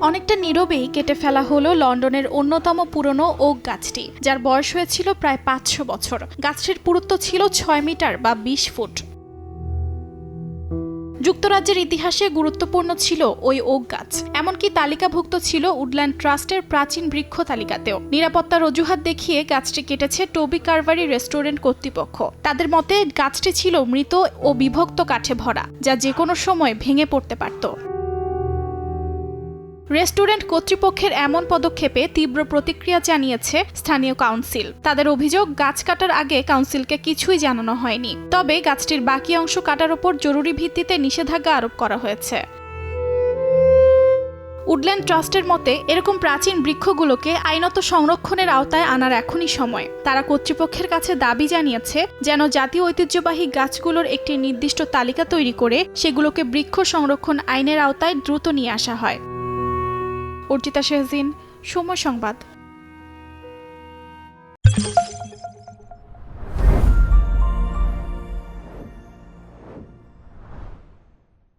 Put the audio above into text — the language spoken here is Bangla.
অনেকটা নীরবেই কেটে ফেলা হলো লন্ডনের অন্যতম পুরনো ওক গাছটি, যার বয়স হয়েছিল প্রায় পাঁচশো বছর। গাছটির পুরুত্ব ছিল ছয় মিটার বা বিশ ফুট। যুক্তরাজ্যের ইতিহাসে গুরুত্বপূর্ণ ছিল ওই ওক গাছ। এমনকি তালিকাভুক্ত ছিল উডল্যান্ড ট্রাস্টের প্রাচীন বৃক্ষ তালিকাতেও। নিরাপত্তার অজুহাত দেখিয়ে গাছটি কেটেছে টোবি কারভারি রেস্টুরেন্ট কর্তৃপক্ষ। তাদের মতে, গাছটি ছিল মৃত ও বিভক্ত কাঠে ভরা, যা যে কোনো সময় ভেঙে পড়তে পারত। রেস্টুরেন্ট কর্তৃপক্ষের এমন পদক্ষেপে তীব্র প্রতিক্রিয়া জানিয়েছে স্থানীয় কাউন্সিল। তাদের অভিযোগ, গাছ কাটার আগে কাউন্সিলকে কিছুই জানানো হয়নি। তবে গাছটির বাকি অংশ কাটার ওপর জরুরি ভিত্তিতে নিষেধাজ্ঞা আরোপ করা হয়েছে। উডল্যান্ড ট্রাস্টের মতে, এরকম প্রাচীন বৃক্ষগুলোকে আইনত সংরক্ষণের আওতায় আনার এখনই সময়। তারা কর্তৃপক্ষের কাছে দাবি জানিয়েছে, যেন জাতীয় ঐতিহ্যবাহী গাছগুলোর একটি নির্দিষ্ট তালিকা তৈরি করে সেগুলোকে বৃক্ষ সংরক্ষণ আইনের আওতায় দ্রুত নিয়ে আসা হয়। অর্জিতা শেহজিন সময় সংবাদ।